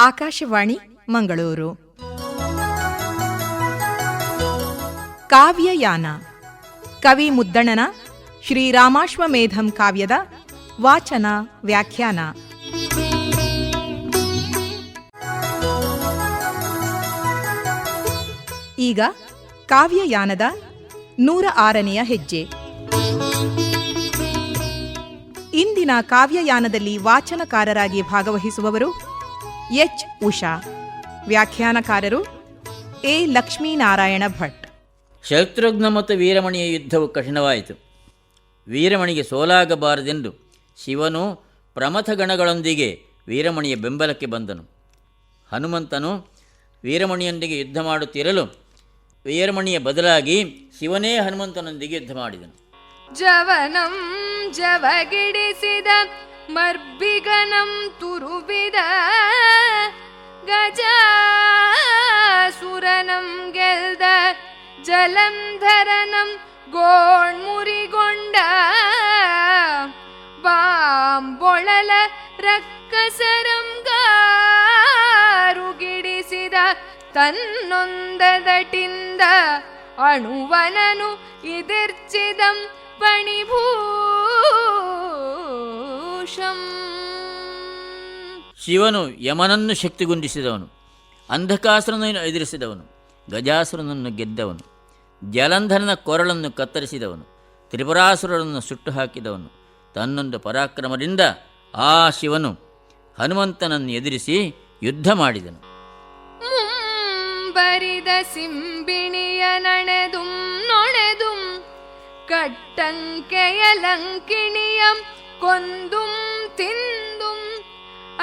ಆಕಾಶವಾಣಿ, ಮಂಗಳೂರು. ಕಾವ್ಯಯಾನ. ಕವಿ ಮುದ್ದಣನ ಶ್ರೀರಾಮಾಶ್ವಮೇಧಂ ಕಾವ್ಯದ ವಾಚನ ವ್ಯಾಖ್ಯಾನ. ಈಗ ಕಾವ್ಯಯಾನದ ನೂರ ಆರನೆಯ ಹೆಜ್ಜೆ. ಇಂದಿನ ಕಾವ್ಯಯಾನದಲ್ಲಿ ವಾಚನಕಾರರಾಗಿ ಭಾಗವಹಿಸುವವರು ಎಚ್ ಉಷಾ. ವ್ಯಾಖ್ಯಾನಕಾರರು ಎ ಲಕ್ಷ್ಮೀನಾರಾಯಣ ಭಟ್. ಶತ್ರುಘ್ನ ಮತ್ತು ವೀರಮಣಿಯ ಯುದ್ಧವು ಕಠಿಣವಾಯಿತು. ವೀರಮಣಿಗೆ ಸೋಲಾಗಬಾರದೆಂದು ಶಿವನು ಪ್ರಮಥಗಣಗಳೊಂದಿಗೆ ವೀರಮಣಿಯ ಬೆಂಬಲಕ್ಕೆ ಬಂದನು. ಹನುಮಂತನು ವೀರಮಣಿಯೊಂದಿಗೆ ಯುದ್ಧ ಮಾಡುತ್ತಿರಲು ವೀರಮಣಿಯ ಬದಲಾಗಿ ಶಿವನೇ ಹನುಮಂತನೊಂದಿಗೆ ಯುದ್ಧ ಮಾಡಿದನು. ಜವನಂ ಜವಗಿಡಿಸಿದ ಮರ್ಬಿಗನಂ ತುರುಬಿದ ಗಜಾಸುರನಂ ಗೆಲ್ದ ಜಲಂಧರನಂ ಗೋಣ್ಮುರಿಗೊಂಡ ಬಾಂಬೊಳಲ ರಕ್ಕಸರಂ ಗಾರುಗಿಡಿಸಿದ ತನ್ನೊಂದದಟಿಂದ ಅಣುವನನು ಇದಿರ್ಚಿದಂ ಪಣಿಭೂಷಂ ಶಿವನು ಯಮನನ್ನು ಶಕ್ತಿಗುಂದಿಸಿದವನು ಅಂಧಕಾಸುರನನ್ನು ಎದುರಿಸಿದವನು ಗಜಾಸುರನನ್ನು ಗೆದ್ದವನು ಜಲಂಧರನ ಕೊರಳನ್ನು ಕತ್ತರಿಸಿದವನು ತ್ರಿಪುರಾಸುರರನ್ನು ಸುಟ್ಟು ಹಾಕಿದವನು ತನ್ನೊಂದು ಪರಾಕ್ರಮದಿಂದ ಆ ಶಿವನು ಹನುಮಂತನನ್ನು ಎದುರಿಸಿ ಯುದ್ಧ ಮಾಡಿದನು. ಬರಿದ ಸಿಂಬಿಣಿಯ ನಣೆದುಂ ನೊಣೆದುಂ ಕಟ್ಟಂಕೆಯ ಲಂಕಿಣಿಯಂ കൊന്തും തിന്തും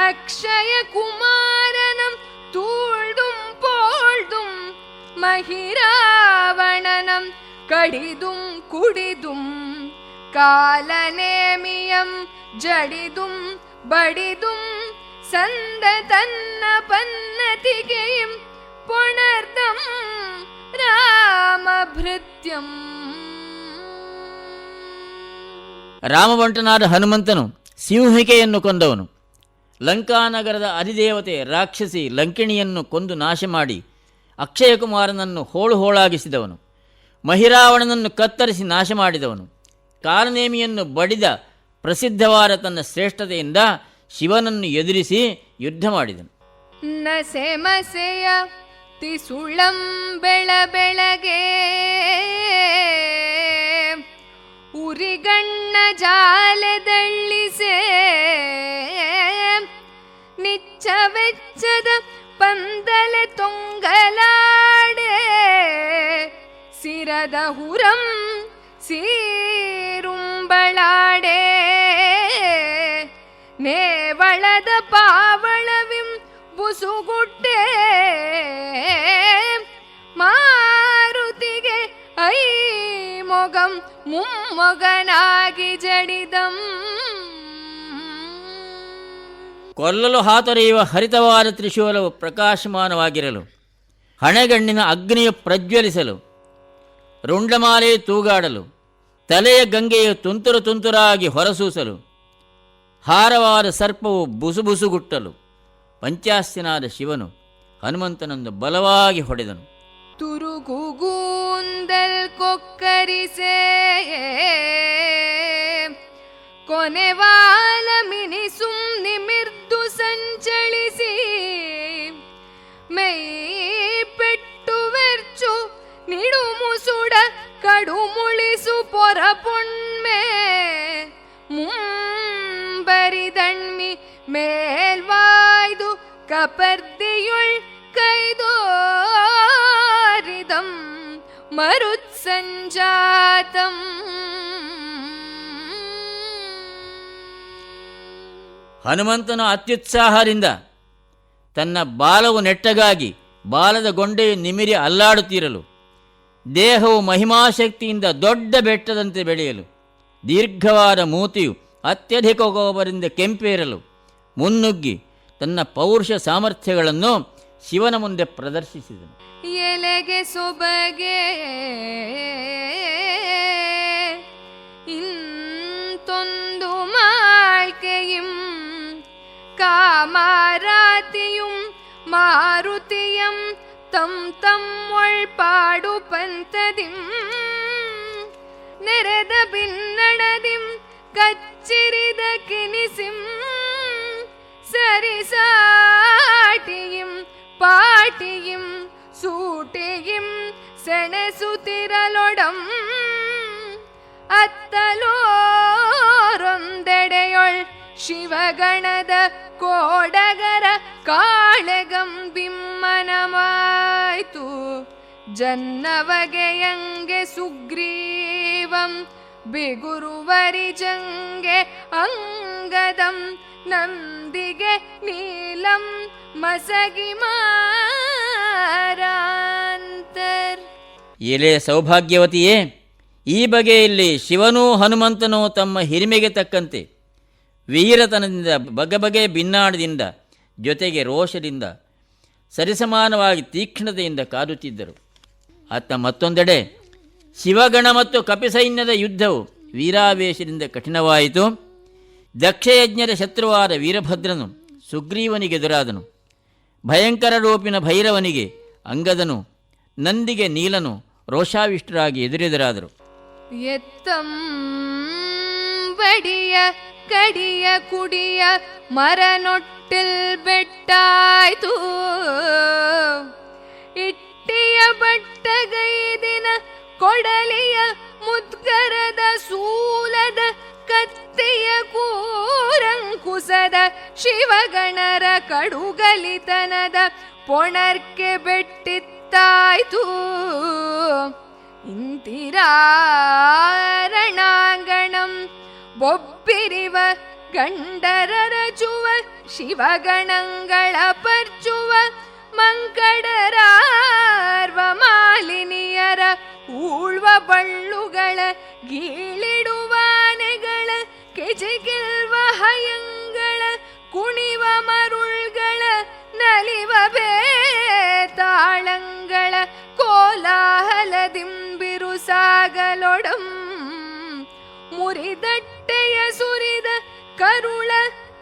അക്ഷയകുമാരനം തൂഴും പോഴും മഹിരാവണനം കടിതും കുടിതും കാലനേമിയം ജടിതും ബടിതും സന്ത തന്ന പന്നതികയും പുണർദം രാമഭൃത്യം. ರಾಮಬಂಟನಾದ ಹನುಮಂತನು ಸಿಂಹಿಕೆಯನ್ನು ಕೊಂದವನು. ಲಂಕಾನಗರದ ಅಧಿದೇವತೆ ರಾಕ್ಷಸಿ ಲಂಕಿಣಿಯನ್ನು ಕೊಂದು ನಾಶ ಮಾಡಿ ಅಕ್ಷಯಕುಮಾರನನ್ನು ಹೋಳು ಹೋಳಾಗಿಸಿದವನು. ಮಹಿರಾವಣನನ್ನು ಕತ್ತರಿಸಿ ನಾಶ ಮಾಡಿದವನು ಕಾರನೇಮಿಯನ್ನು ಬಡಿದ ಪ್ರಸಿದ್ಧವಾದ ತನ್ನ ಶ್ರೇಷ್ಠತೆಯಿಂದ ಶಿವನನ್ನು ಎದುರಿಸಿ ಯುದ್ಧ ಮಾಡಿದನು. ತಿಸುಳಂ ಬೆಳ ಉರಿಗಣ್ಣ ನಿಚ್ಚ ವೆಚ್ಚದ ಪಂದಲೆ ತೊಂಗಲಾಡೆ. ಸಿರದ ಹುರಂ ಸೀರುಂಬಳಾಡೆ. ನೇವಳದ ಪಾವಳವಿಂ ಬುಸುಗುಟ್ಟೆ. ಮುಮ್ಮೊಗನಾಗಿ ಜಡಿದಂ. ಕೊಲ್ಲಲು ಹಾತೊರೆಯುವ ಹರಿತವಾದ ತ್ರಿಶೂಲವು ಪ್ರಕಾಶಮಾನವಾಗಿರಲು, ಹಣೆಗಣ್ಣಿನ ಅಗ್ನಿಯು ಪ್ರಜ್ವಲಿಸಲು ರುಂಡಮಾಲೆ ತೂಗಾಡಲು, ತಲೆಯ ಗಂಗೆಯು ತುಂತುರು ತುಂತುರಾಗಿ ಹೊರಸೂಸಲು, ಹಾರವಾದ ಸರ್ಪವು ಬುಸುಬುಸುಗುಟ್ಟಲು, ಪಂಚಾಸ್ತಿನಾದ ಶಿವನು ಹನುಮಂತನನ್ನು ಬಲವಾಗಿ ಹೊಡೆದನು. ತುರುಗುಗೂಂದಲ್ ಕೊಕ್ಕರಿಸೆ. ಕೊನೆವಾಲ ಮಿನಿಸುಂ ನಿಮಿರ್ದು ಸಂಚಳಿಸಿ. ಮೈ ಪೆಟ್ಟುವೆರ್ಚು ನಿಡುಮುಸುಡ ಕಡುಮುಳಿಸು ಪೊರಪುಣ್ಮೆ ಮುಂಬರಿದಣ್ಮಿ ಮೇಲ್ವಾಯ್ದು ಕಪರ್ದಿಯುಳ್ ಮರುತ್ಸಂಜಾತಂ. ಹನುಮಂತನು ಅತ್ಯುತ್ಸಾಹದಿಂದ ತನ್ನ ಬಾಲವು ನೆಟ್ಟಗಾಗಿ ಬಾಲದ ಗೊಂಡೆಯು ನಿಮಿರಿ ಅಲ್ಲಾಡುತ್ತಿರಲು, ದೇಹವು ಮಹಿಮಾಶಕ್ತಿಯಿಂದ ದೊಡ್ಡ ಬೆಟ್ಟದಂತೆ ಬೆಳೆಯಲು, ದೀರ್ಘವಾದ ಮೂತಿಯು ಅತ್ಯಧಿಕ ಕೋಪದಿಂದ ಕೆಂಪೇರಲು ಮುನ್ನುಗ್ಗಿ ತನ್ನ ಪೌರುಷ ಸಾಮರ್ಥ್ಯಗಳನ್ನು ಶಿವನ ಮುಂದೆ ಪ್ರದರ್ಶಿಸಿದನು ಎಲೆಗೆ ಸೊಬಗೆ ಇಂತೊಂದು ಮಾಳ್ಕೆಯಿಂ ಕಾಮಾರಾತಿಯುಂ മാരുതിയം തം തം ഒൾപാടു പന്തതിം ನೆರೆದ ಬಿನ್ನಡದಿಂ ಕಚ್ಚಿರಿದ ಕಿನಿಸಿಂ ಸರಿಸಾಟಿಯಿಂ കാട്ടിയും സൂട്ടിയും സെണസുതിരലൊടം അത്തലോറൊന്തെടയൊൾ ശിവഗണത കോടകര കാളകം വിമ്മനമായ്തു. ജന്നവകയಂಗೆ സുഗ്രീവം ബിഗുരുവരിജಂಗೆ അംഗദം നന്ദിഗെ നീലം ಮಸಗಿ ಮಾರಾಂತರ್. ಎಲೆ ಸೌಭಾಗ್ಯವತಿಯೇ, ಈ ಬಗೆಯಲ್ಲಿ ಶಿವನೂ ಹನುಮಂತನೂ ತಮ್ಮ ಹಿರಿಮೆಗೆ ತಕ್ಕಂತೆ. ವೀರತನದಿಂದ, ಬಗೆ ಬಗೆ ಭಿನ್ನಾಡದಿಂದ ಜೊತೆಗೆ ರೋಷದಿಂದ, ಸರಿಸಮಾನವಾಗಿ ತೀಕ್ಷ್ಣತೆಯಿಂದ ಕಾದುತ್ತಿದ್ದರು. ಅತ್ತ ಮತ್ತೊಂದೆಡೆ, ಶಿವಗಣ ಮತ್ತು ಕಪಿಸೈನ್ಯದ ಯುದ್ಧವು ವೀರಾವೇಶದಿಂದ ಕಠಿಣವಾಯಿತು. ದಕ್ಷಯಜ್ಞರ ಶತ್ರುವಾದ ವೀರಭದ್ರನು ಸುಗ್ರೀವನಿಗೆದುರಾದನು. ಭಯಂಕರ ರೂಪಿನ ಭೈರವನಿಗೆ ಅಂಗದನು ನಂದಿಗೆ ನೀಲನು ರೋಷಾವಿಷ್ಟರಾಗಿ ಎದುರೆದುರಾದರು. ಎತ್ತಂ ಬಡಿಯ ಕಡಿಯ ಕುಡಿಯ ಮರನೊಟ್ಟಿಲ್ ಬೆಟ್ಟಾಯ್ತು ಶಿವಗಣರ ಕಡುಗಲಿತನದ ಪೊಣರ್ಕೆ ಬೆಟ್ಟಿತ್ತಾಯ್ತು. ಇಂತಿರಾರಣಾಂಗಣಂ ಬೊಬ್ಬಿರಿವ ಗಂಡರರಚುವ ಶಿವಗಣಂಗಳ ಪರ್ಚುವ ಮಂಕಡರಾರ್ವ ಮಾಲಿನಿಯರ ಊಳ್ವ ಬಳ್ಳುಗಳ ಗೀಳಿಡುವ ಸಾಗಲೊಡಂ ಮುರಿದಟ್ಟೆಯ ಸುರಿದ ಕರುಳ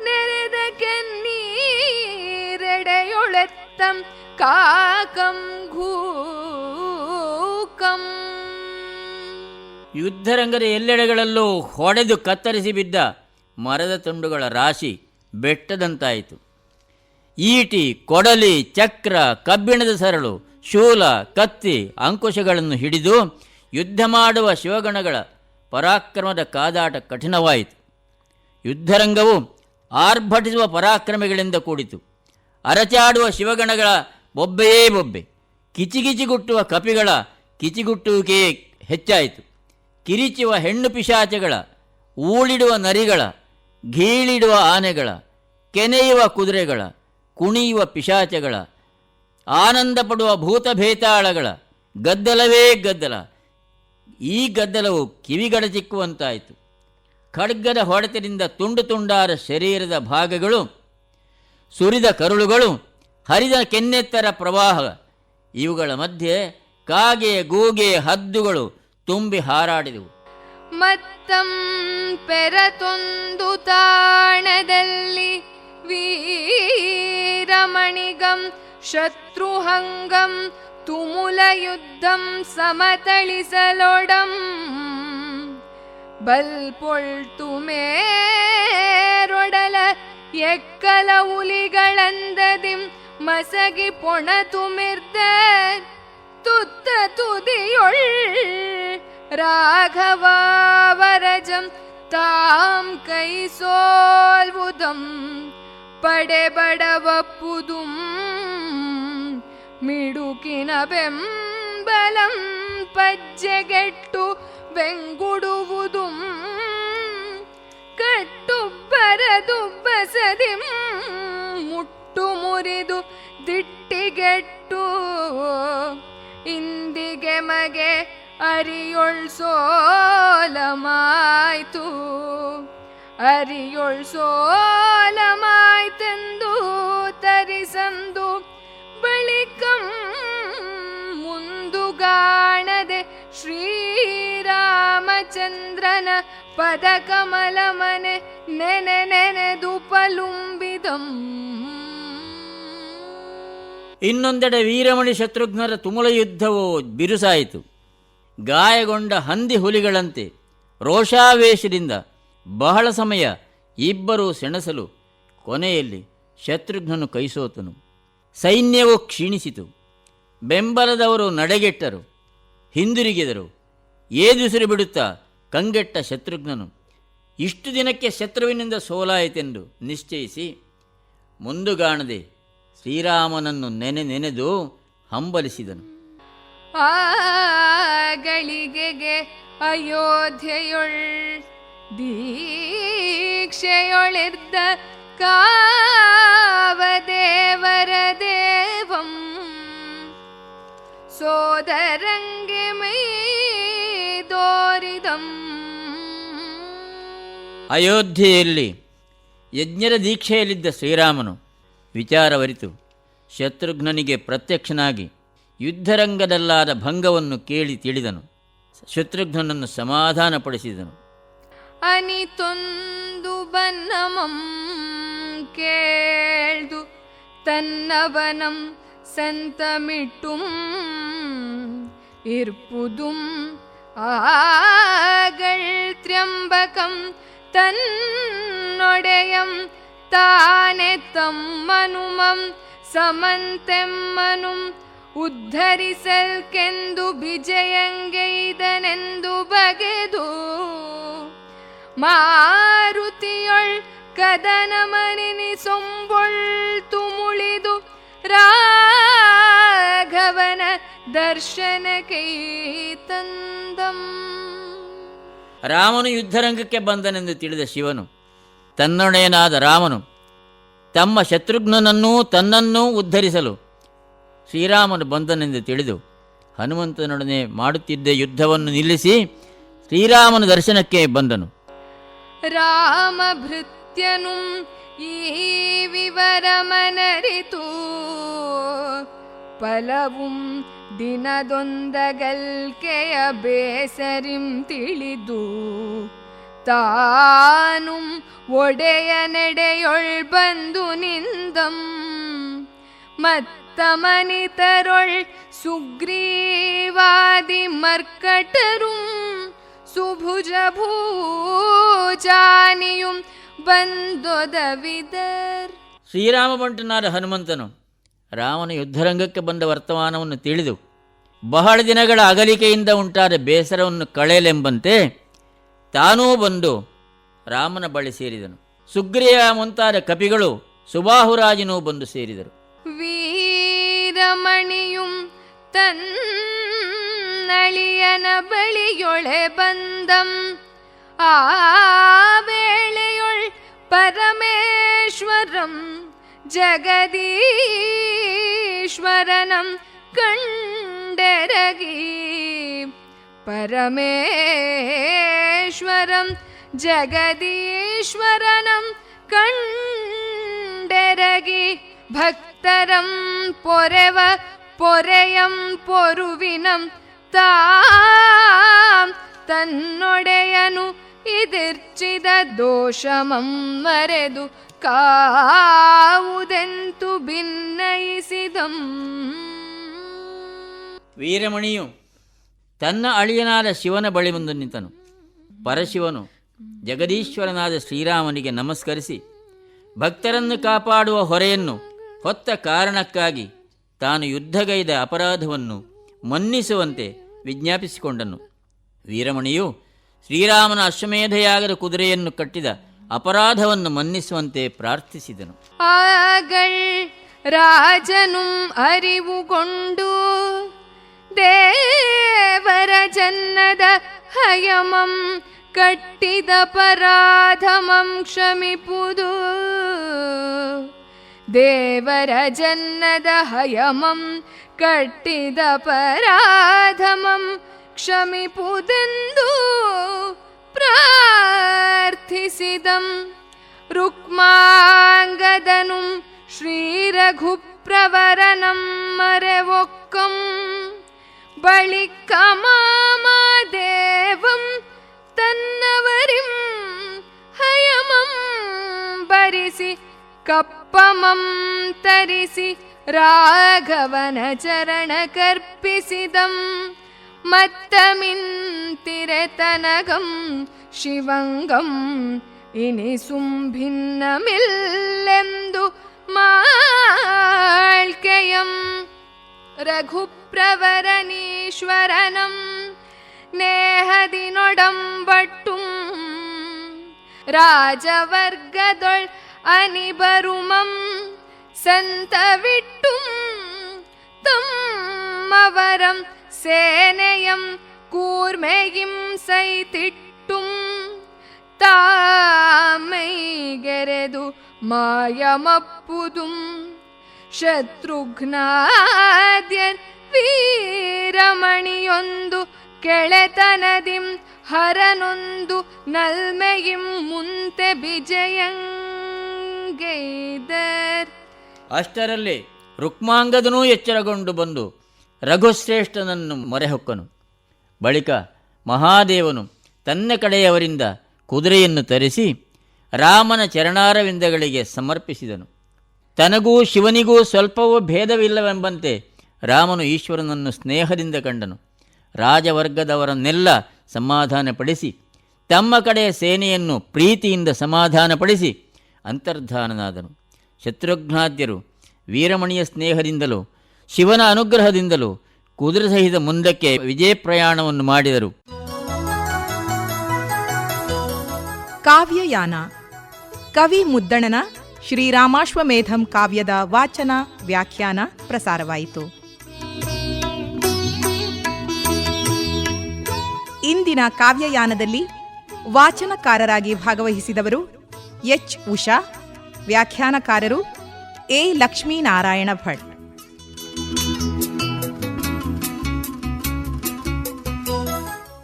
ನೆರೆದ ಕೆನ್ನೀರೆಡೆಯೊಳೆತ್ತಂ. ಕಾಕಂ ಘೂಕಂ. ಯುದ್ಧರಂಗದ ಎಲ್ಲೆಡೆಗಳಲ್ಲೂ ಹೊಡೆದು ಕತ್ತರಿಸಿ ಬಿದ್ದ ಮರದ ತುಂಡುಗಳ ರಾಶಿ ಬೆಟ್ಟದಂತಾಯಿತು. ಈಟಿ, ಕೊಡಲಿ, ಚಕ್ರ, ಕಬ್ಬಿಣದ ಸರಳು, ಶೂಲ, ಕತ್ತಿ, ಅಂಕುಶಗಳನ್ನು ಹಿಡಿದು ಯುದ್ಧ ಮಾಡುವ ಶಿವಗಣಗಳ ಪರಾಕ್ರಮದ ಕಾದಾಟ ಕಠಿಣವಾಯಿತು. ಯುದ್ಧರಂಗವು ಆರ್ಭಟಿಸುವ ಪರಾಕ್ರಮಿಗಳಿಂದ ಕೂಡಿತು. ಅರಚಾಡುವ ಶಿವಗಣಗಳ ಬೊಬ್ಬೆಯೇ ಬೊಬ್ಬೆ. ಕಿಚಿಗಿಚಿಗುಟ್ಟುವ ಕಪಿಗಳ ಕಿಚಿಗುಟ್ಟುವಿಕೆಯೇ ಹೆಚ್ಚಾಯಿತು. ಕಿರಿಚುವ ಹೆಣ್ಣು ಪಿಶಾಚಗಳ, ಊಳಿಡುವ ನರಿಗಳ ಗೀಳಿಡುವ ಆನೆಗಳ, ಕೆನೆಯುವ ಕುದುರೆಗಳ, ಕುಣಿಯುವ ಪಿಶಾಚಗಳ ಆನಂದ ಪಡುವ ಭೂತಭೇತಾಳಗಳ, ಗದ್ದಲವೇ ಗದ್ದಲ. ಈ ಗದ್ದಲವು ಕಿವಿಗಡಚಿಕ್ಕುವಂತಾಯಿತು ಖಡ್ಗದ ಹೊಡೆತದಿಂದ ತುಂಡು ತುಂಡಾದ ಶರೀರದ ಭಾಗಗಳು, ಸುರಿದ ಕರುಳುಗಳು, ಹರಿದ ಕೆನ್ನೆತ್ತರ ಪ್ರವಾಹ, ಇವುಗಳ ಮಧ್ಯೆ ಕಾಗೆ, ಗೂಗೆ, ಹದ್ದುಗಳು ತುಂಬಿ ಹಾರಾಡಿದವು. ಮತ್ತಂ ಪೆರತೊಂದು ತಾಣದಲ್ಲಿ ವೀರಮಣಿಗಂ ಶತ್ರುಹಂಗಂ ತುಮುಲ ಯುದ್ಧಂ ಸಮತಳಿಸಲೊಡಂ ಬಲ್ಪೊಳ್ತು ಮೇರೊಡಲ ಎಕ್ಕಲ ಉಲಿಗಳಂದದಿಂ ಮಸಗಿ ಪೊಣ ತುಮಿರ್ದ ತುತ್ತ ತುದಿಯೊಳ್ ರಾಘವಾವರಜಂ ತಾಂ ಕೈ ಸೋಲ್ವುದಂ ಪಡೆಬಡವಪ್ಪುದುಂ ಮಿಡುಕಿನ ಬೆಂಬಲಂ ಪಜ್ಜೆಗೆಟ್ಟು ಬೆಂಗುಡುವುದುಂ ಕಟ್ಟುಬ್ಬರದುಬ್ಬಸದಿಂ ಮುಟ್ಟು ಮುರಿದು ದಿಟ್ಟಿಗೆಟ್ಟು ಇಂದಿಗೆ ಮಗೆ ಅರಿಯೊಳ್ ಸೋಲಮಾಯ್ತು ಅರಿಯೊಳ್ ಸೋಲಮಾಯ್ತೆಂದು ತರಿಸಂದು ಶ್ರೀರಾಮಚಂದ್ರನ ಪದಕಮಲ ಮನೆ ನೆನೆ ನೆನೆದು ಪಲುಂಬಿದಂ ಇನ್ನೊಂದೆಡೆ ವೀರಮಣಿ ಶತ್ರುಘ್ನರ ತುಮುಲ ಯುದ್ಧವು ಬಿರುಸಾಯಿತು. ಗಾಯಗೊಂಡ ಹಂದಿ ಹುಲಿಗಳಂತೆ ರೋಷಾವೇಶದಿಂದ ಬಹಳ ಸಮಯ ಇಬ್ಬರೂ ಸೆಣಸಲು ಕೊನೆಯಲ್ಲಿ ಶತ್ರುಘ್ನನು ಕೈಸೋತನು ಸೈನ್ಯವು ಕ್ಷೀಣಿಸಿತು. ಬೆಂಬಲದವರು ನಡೆಗೆಟ್ಟರು. ಹಿಂದಿರುಗಿದರು. ಏದುಸಿರು ಬಿಡುತ್ತಾ ಕಂಗೆಟ್ಟ ಶತ್ರುಘ್ನನು, ಇಷ್ಟು ದಿನಕ್ಕೆ ಶತ್ರುವಿನಿಂದ ಸೋಲಾಯಿತೆಂದು ನಿಶ್ಚಯಿಸಿ ಮುಂದುಗಾಣದೆ ಶ್ರೀರಾಮನನ್ನು ನೆನೆ ನೆನೆದು ಹಂಬಲಿಸಿದನು. ಗಳಿಗೆಗೆ ಅಯೋಧ್ಯೆಯೊಳ್ ದೀಕ್ಷೆಯೊಳಿರ್ದ ಕಾವದೇವರ ದೇವಂ. ಸೋದರಂಗೆ ಮೈ ದೋರಿದಂ ಅಯೋಧ್ಯೆಯಲ್ಲಿ ಯಜ್ಞರ ದೀಕ್ಷೆಯಲ್ಲಿದ್ದ ಶ್ರೀರಾಮನು ವಿಚಾರವರಿತು ಶತ್ರುಘ್ನನಿಗೆ ಪ್ರತ್ಯಕ್ಷನಾಗಿ ಯುದ್ಧರಂಗದಲ್ಲಾದ ಭಂಗವನ್ನು ಕೇಳಿ ತಿಳಿದನು. ಶತ್ರುಘ್ನನನ್ನು ಸಮಾಧಾನಪಡಿಸಿದನು. ಅನಿತೊಂದು ಬನ್ನಮಂ ಕೇಳ್ದು ತನ್ನವನಂ ಸಂತಮಿಟ್ಟುಂ ಇರ್ಪುದುಂ ಆಗಳ್ തന്നൊടയം താനെ മനുമം സമന്തെമ്മനും ഉദ്ധരിസൽക്കെന്തു വിജയങ്കൈതനെന്തു ബകതു മാരുതിയൊൾ കഥനമനിനി സൊമ്പൊൾ തുമുളിതു രാഘവന ദർശനകൈ തന്തം ರಾಮನು ಯುದ್ಧರಂಗಕ್ಕೆ ಬಂದನೆಂದು ತಿಳಿದ ಶಿವನು, ತನ್ನೊಡೆಯನಾದ ರಾಮನು ತಮ್ಮ ಶತ್ರುಘ್ನನನ್ನೂ ತನ್ನನ್ನೂ ಉದ್ಧರಿಸಲು ಶ್ರೀರಾಮನು ಬಂದನೆಂದು ತಿಳಿದು ಹನುಮಂತನೊಡನೆ ಮಾಡುತ್ತಿದ್ದ ಯುದ್ಧವನ್ನು ನಿಲ್ಲಿಸಿ ಶ್ರೀರಾಮನ ದರ್ಶನಕ್ಕೆ ಬಂದನು. ರಾಮ ಭೃತ್ಯನು ಈ ವಿವರ ಮನರಿತು ಫಲವುಂ ದಿನದೊಂದಗಲ್ಕೆಯ ಬೇಸರಿಂ ತಿಳಿದು ಬಂದು ನಿಂದಂ. ಮತ್ತ ಮನಿತರೊಳ್ ಸುಗ್ರೀವಾದಿ ಮರ್ಕಟರುಂ ಸುಭುಜ ಭೂಜಾನಿಯು ಬಂದೊದವಿದರ್. ಶ್ರೀರಾಮ ಬಂಟನಾದ ಹನುಮಂತನು ರಾಮನ ಯುದ್ಧರಂಗಕ್ಕೆ ಬಂದ ವರ್ತಮಾನವನ್ನು ತಿಳಿದು ಬಹಳ ದಿನಗಳ ಅಗಲಿಕೆಯಿಂದ ಉಂಟಾದ ಬೇಸರವನ್ನು ಕಳೆಯಲೆಂಬಂತೆ ತಾನೂ ಬಂದು ರಾಮನ ಬಳಿ ಸೇರಿದನು. ಸುಗ್ರೀವ ಮುಂತಾದ ಕಪಿಗಳು ಸುಬಾಹುರಾಜನೂ ಬಂದು ಸೇರಿದರು. ವೀರಮಣಿಯುಂ ತನ್ನಳಿಯನ ಬಳಿಯೊಳೆ ಬಂದಂ. ಆ ವೇಳೆಯೊಳ್ ಪರಮೇಶ್ವರಂ ಜಗದೀಶ್ವರನಂ പെരകി പരമേശ്വരം ജഗദീശ്വരനം കണ്ടരകി ഭക്തരം പൊരവ പൊരയം പൊരുവിനം താം തന്നൊടയനു ഇതിർച്ചിത ദോഷമം മരതു കാവുതെന്തു ഭിന്നയിസിതം ವೀರಮಣಿಯು ತನ್ನ ಅಳಿಯನಾದ ಶಿವನ ಬಳಿ ಬಂದು ನಿಂತನು. ಪರಶಿವನು ಜಗದೀಶ್ವರನಾದ ಶ್ರೀರಾಮನಿಗೆ ನಮಸ್ಕರಿಸಿ, ಭಕ್ತರನ್ನು ಕಾಪಾಡುವ ಹೊರೆಯನ್ನು ಹೊತ್ತ ಕಾರಣಕ್ಕಾಗಿ ತಾನು ಯುದ್ಧಗೈದ ಅಪರಾಧವನ್ನು ಮನ್ನಿಸುವಂತೆ ವಿಜ್ಞಾಪಿಸಿಕೊಂಡನು. ವೀರಮಣಿಯು ಶ್ರೀರಾಮನ ಅಶ್ವಮೇಧಯಾಗದ ಕುದುರೆಯನ್ನು ಕಟ್ಟಿದ ಅಪರಾಧವನ್ನು ಮನ್ನಿಸುವಂತೆ ಪ್ರಾರ್ಥಿಸಿದನು. ರಾಜನು ಅರಿವುಗೊಂಡು ದೇವರ ಜನ್ನದ ಹಯಮಂ ಕಟ್ಟಿದ ಪರಾಧಮಂ ಕ್ಷಮಿಪುದು ದೇವರ ಜನ್ನದ ಹಯಮಂ ಕಟ್ಟಿದ ಪರಾಧಮಂ ಕ್ಷಮಿಪುದೆಂದು ಪ್ರಾರ್ಥಿಸಿದಂ ರುಕ್ಮಾಂಗದನು ಶ್ರೀರಘುಪ್ರವರನಂ ಮರೆವೊಕ್ಕಂ ബളിക്ക തന്നവരും ഹയമം ഭരിസി കപ്പമം തരിസി രാഘവന ചരണ കർപ്പിസിതം മത്തമിന്തിരതനകം ശിവംഗം ഇനി സുംഭിന്നമില്ലെന്തു മാൾക്കയം. रघुप्रवरनीश्वरनं नेहदिनोडम्बट्टुम् राजवर्गदोळ् अनिबरुमं सन्तविट्टुं तम्मवरं सेनयं கூர்மையும் சைத்திட்டும் தாமைகரது மாயமப்புதும் ಶತ್ರುಘ್ನಾದ್ಯನ್ ವೀರಮಣಿಯೊಂದು ಕೆಳೆತನದಿಂ ಹರನೊಂದು ನಲ್ಮೆಯಿಂ ಮುಂತೆ ಬಿಜಯಂಗೈದರ್ ಅಷ್ಟರಲ್ಲಿ ರುಕ್ಮಾಂಗದನೂ ಎಚ್ಚರಗೊಂಡು ಬಂದು ರಘುಶ್ರೇಷ್ಠನನ್ನು ಮೊರೆಹೊಕ್ಕನು. ಬಳಿಕ ಮಹಾದೇವನು ತನ್ನ ಕಡೆಯವರಿಂದ ಕುದುರೆಯನ್ನು ತರಿಸಿ ರಾಮನ ಚರಣಾರವಿಂದಗಳಿಗೆ ಸಮರ್ಪಿಸಿದನು. ತನಗೂ ಶಿವನಿಗೂ ಸ್ವಲ್ಪವೂ ಭೇದವಿಲ್ಲವೆಂಬಂತೆ ರಾಮನು ಈಶ್ವರನನ್ನು ಸ್ನೇಹದಿಂದ ಕಂಡನು. ರಾಜವರ್ಗದವರನ್ನೆಲ್ಲ ಸಮಾಧಾನಪಡಿಸಿ, ತಮ್ಮ ಕಡೆಯ ಸೇನೆಯನ್ನು ಪ್ರೀತಿಯಿಂದ ಸಮಾಧಾನಪಡಿಸಿ ಅಂತರ್ಧಾನನಾದನು. ಶತ್ರುಘ್ನಾದ್ಯರು ವೀರಮಣಿಯ ಸ್ನೇಹದಿಂದಲೂ, ಶಿವನ ಅನುಗ್ರಹದಿಂದಲೂ ಕುದುರೆ ಸಹಿತ ಮುಂದಕ್ಕೆ ವಿಜಯ ಪ್ರಯಾಣವನ್ನು ಮಾಡಿದರು. ಕಾವ್ಯಯಾನ ಕವಿ ಮುದ್ದಣನ ಶ್ರೀರಾಮಾಶ್ವಮೇಧಂ ಕಾವ್ಯದ ವಾಚನ ವ್ಯಾಖ್ಯಾನ ಪ್ರಸಾರವಾಯಿತು. ಇಂದಿನ ಕಾವ್ಯಯಾನದಲ್ಲಿ ವಾಚನಕಾರರಾಗಿ ಭಾಗವಹಿಸಿದವರು ಎಚ್. ಉಷಾ, ವ್ಯಾಖ್ಯಾನಕಾರರು ಎ. ಲಕ್ಷ್ಮೀನಾರಾಯಣ ಭಟ್.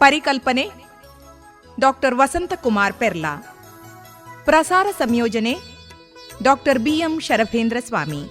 ಪರಿಕಲ್ಪನೆ ಡಾಕ್ಟರ್ ವಸಂತಕುಮಾರ್ ಪೆರ್ಲಾ. ಪ್ರಸಾರ ಸಂಯೋಜನೆ ಡಾಕ್ಟರ್ ಬಿಎಂ ಶರಭೇಂದ್ರ ಸ್ವಾಮಿ